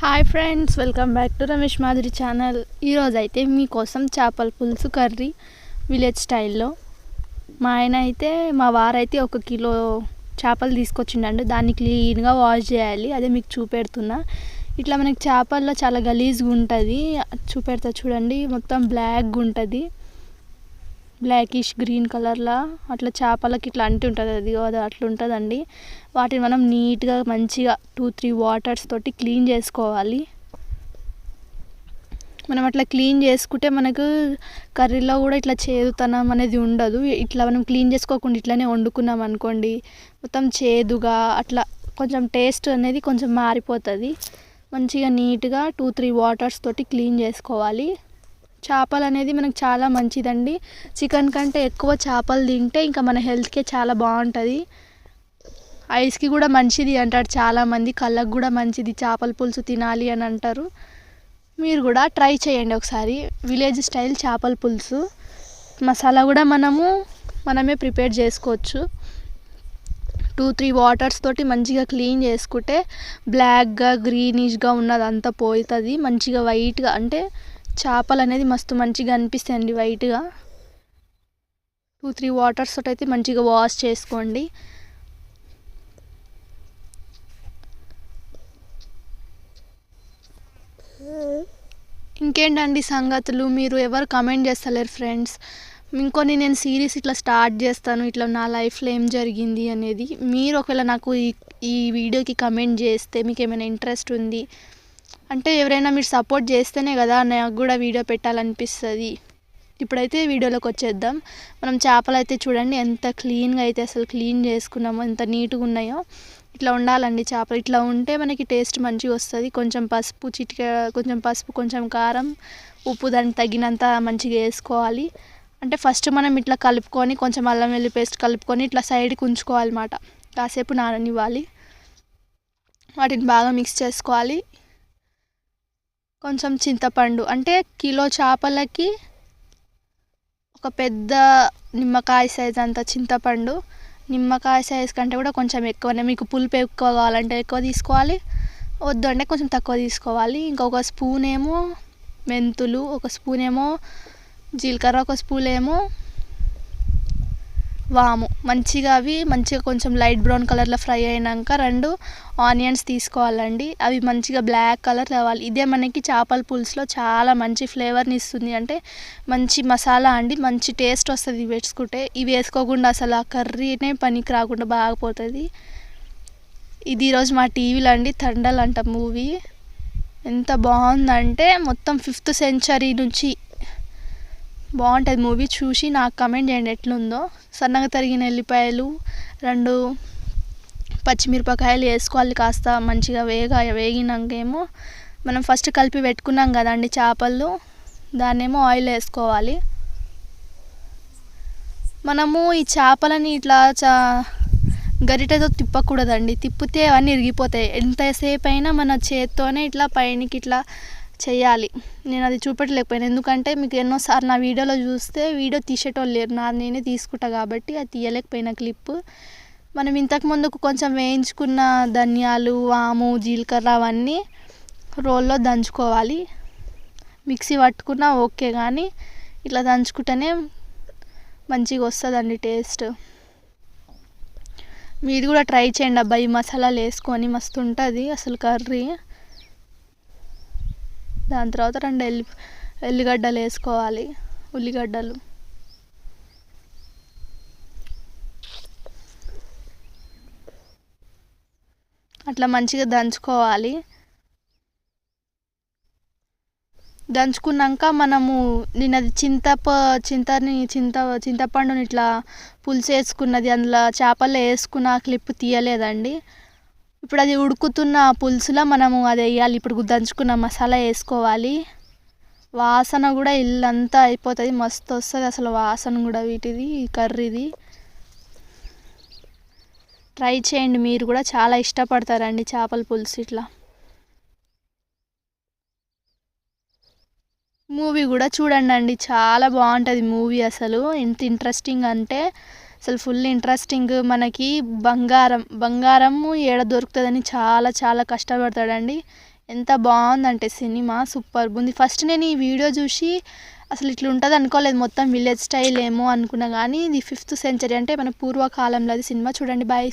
Hi friends welcome back to Ramesh Madhuri channel ఈరోజు అయితే మీకోసం చేపల పులుసు కర్రీ విలేజ్ స్టైల్లో మా ఆయన అయితే మా వారైతే ఒక కిలో చేపలు తీసుకొచ్చిండండి. దాన్ని క్లీన్గా వాష్ చేయాలి. అదే మీకు చూపెడుతున్నా. ఇట్లా మనకి చేపల్లో చాలా గలీజ్గా ఉంటుంది చూపెడతా చూడండి మొత్తం బ్లాక్గా ఉంటుంది బ్లాకిష్ గ్రీన్ కలర్లా అట్లా చేపలకి ఇట్లా అంటి ఉంటుంది అది అది అట్లా ఉంటుందండి. వాటిని మనం నీట్గా మంచిగా టూ త్రీ వాటర్స్ తోటి క్లీన్ చేసుకోవాలి. మనం అట్లా క్లీన్ చేసుకుంటే మనకు కర్రీలో కూడా ఇట్లా చేదుతనం అనేది ఉండదు. ఇట్లా మనం క్లీన్ చేసుకోకుండా ఇట్లానే వండుకున్నాం అనుకోండి మొత్తం చేదుగా అట్లా కొంచెం టేస్ట్ అనేది కొంచెం మారిపోతుంది. మంచిగా నీట్గా టూ త్రీ వాటర్స్ తోటి క్లీన్ చేసుకోవాలి. చేపలు అనేది మనకు చాలా మంచిదండి. చికెన్ కంటే ఎక్కువ చేపలు తింటే ఇంకా మన హెల్త్కే చాలా బాగుంటుంది. ఐస్కి కూడా మంచిది అంటారు చాలామంది. కళ్ళకు కూడా మంచిది చేపల పులుసు తినాలి అని అంటారు. మీరు కూడా ట్రై చేయండి ఒకసారి. విలేజ్ స్టైల్ చేపల పులుసు. మసాలా కూడా మనము మనమే ప్రిపేర్ చేసుకోవచ్చు. టూ త్రీ వాటర్స్ తోటి మంచిగా క్లీన్ చేసుకుంటే బ్లాక్గా గ్రీనిష్గా ఉన్నదంతా పోతుంది. మంచిగా వైట్గా అంటే చేపలు అనేది మస్తు మంచిగా అనిపిస్తాయండి వైట్గా. టూ త్రీ వాటర్స్ తోటి అయితే మంచిగా వాష్ చేసుకోండి. ఇంకేంటండి సంగతులు? మీరు ఎవరు కమెంట్ చేస్తలేరు ఫ్రెండ్స్ ఇంకొన్ని నేను సిరీస్ ఇట్లా స్టార్ట్ చేస్తాను ఇట్లా నా లైఫ్లో ఏం జరిగింది అనేది. మీరు ఒకవేళ నాకు ఈ ఈ వీడియోకి కమెంట్ చేస్తే మీకు ఏమైనా ఇంట్రెస్ట్ ఉంది అంటే ఎవరైనా మీరు సపోర్ట్ చేస్తేనే కదా నాకు కూడా వీడియో పెట్టాలనిపిస్తుంది. ఇప్పుడైతే వీడియోలోకి వచ్చేద్దాం. మనం చేపలు అయితే చూడండి ఎంత క్లీన్గా అయితే అసలు క్లీన్ చేసుకున్నామో ఎంత నీట్గా ఉన్నాయో. ఇట్లా ఉండాలండి చేపలు. ఇట్లా ఉంటే మనకి టేస్ట్ మంచిగా వస్తుంది. కొంచెం పసుపు చిటిక కొంచెం పసుపు కొంచెం కారం ఉప్పు దానికి తగినంత మంచిగా వేసుకోవాలి. అంటే ఫస్ట్ మనం ఇట్లా కలుపుకొని కొంచెం అల్లం వెల్లి పేస్ట్ కలుపుకొని ఇట్లా సైడ్కి ఉంచుకోవాలన్నమాట. కాసేపు నాననివ్వాలి. వాటిని బాగా మిక్స్ చేసుకోవాలి. కొంచెం చింతపండు అంటే కిలో చేపలకి ఒక పెద్ద నిమ్మకాయ సైజ్ అంత చింతపండు. నిమ్మకాయ సైజ్ కంటే కూడా కొంచెం ఎక్కువనే మీకు పులుపు ఎక్కువ కావాలంటే ఎక్కువ తీసుకోవాలి. వద్దు అంటే కొంచెం తక్కువ తీసుకోవాలి. ఇంకొక స్పూన్ ఏమో మెంతులు ఒక స్పూన్ ఏమో జీలకర్ర ఒక స్పూన్ ఏమో వాము. మంచిగా అవి మంచిగా కొంచెం లైట్ బ్రౌన్ కలర్లో ఫ్రై అయినాక రెండు ఆనియన్స్ తీసుకోవాలండి. అవి మంచిగా బ్లాక్ కలర్ రావాలి. ఇదే మనకి చేపల పులుసులో చాలా మంచి ఫ్లేవర్ని ఇస్తుంది. అంటే మంచి మసాలా అండి. మంచి టేస్ట్ వస్తుంది ఇవి వేసుకుంటే. ఇవి వేసుకోకుండా అసలు ఆ కర్రీనే పనికి రాకుండా బాగపోతుంది ఇది ఈరోజు మా టీవీలో అండి. తండల్ అంట మూవీ. ఎంత బాగుందంటే మొత్తం ఫిఫ్త్ సెంచరీ నుంచి బాగుంటుంది మూవీ. చూసి నాకు కమెంట్ చేయండి ఎట్లుందో. సన్నగా తరిగిన ఎల్లిపాయలు రెండు పచ్చిమిరపకాయలు వేసుకోవాలి కాస్త మంచిగా వేగ వేగినాకేమో మనం ఫస్ట్ కలిపి పెట్టుకున్నాం కదండి చేపలు దాన్నేమో ఆయిల్ వేసుకోవాలి. మనము ఈ చేపలని ఇట్లా చా గరిటెతో తిప్పకూడదండి. తిప్పితే అవన్నీ ఇరిగిపోతాయి. ఎంతసేపు అయినా మన చేత్తోనే ఇట్లా పైనకి ఇట్లా చేయాలి. నేను అది చూపెట్టలేకపోయాను. ఎందుకంటే మీకు ఎన్నోసార్లు నా వీడియోలో చూస్తే వీడియో తీసేటోళ్ళు లేరు. నా నేనే తీసుకుంటా కాబట్టి అది తీయలేకపోయిన క్లిప్. మనం ఇంతకు ముందుకు కొంచెం వేయించుకున్న ధనియాలు వాము జీలకర్ర అవన్నీ రోల్లో దంచుకోవాలి. మిక్సీ పట్టుకున్నా ఓకే కానీ ఇట్లా దంచుకుంటేనే మంచిగా వస్తుందండి టేస్ట్. మీరు కూడా ట్రై చేయండి అబ్బాయి మసాలాలు వేసుకొని మస్తు ఉంటుంది అసలు కర్రీ. దాని తర్వాత రెండు ఎల్లి ఎల్లిగడ్డలు వేసుకోవాలి ఉల్లిగడ్డలు. అట్లా మంచిగా దంచుకోవాలి. దంచుకున్నాక మనము నిన్నది చింతప చింతని చింత చింతపండుని ఇట్లా పులుసు వేసుకున్నది అందులో చేపలు వేసుకున్న క్లిప్ తీయలేదండి. ఇప్పుడు అది ఉడుకుతున్న పులుసులో మనము అది వేయాలి. ఇప్పుడు దంచుకున్న మసాలా వేసుకోవాలి. వాసన కూడా ఇల్లంతా అయిపోతుంది. మస్తు వస్తుంది అసలు వాసన కూడా వీటిది కర్రీది. ట్రై చేయండి. మీరు కూడా చాలా ఇష్టపడతారండి చేపల పులుసు ఇట్లా. మూవీ కూడా చూడండి అండి చాలా బాగుంటుంది మూవీ అసలు. ఎంత ఇంట్రెస్టింగ్ అంటే అసలు ఫుల్ ఇంట్రెస్టింగ్ మనకి బంగారం బంగారం ఏడ దొరుకుతుందని చాలా చాలా కష్టపడతాడండి. ఎంత బాగుందంటే సినిమా సూపర్ ఉంది. ఫస్ట్ నేను ఈ వీడియో చూసి అసలు ఇట్లా ఉంటుంది అనుకోలేదు. మొత్తం విలేజ్ స్టైల్ ఏమో అనుకున్నా కానీ ఇది ఫిఫ్త్ సెంచరీ అంటే మన పూర్వకాలంలో అది సినిమా చూడండి. బాయ్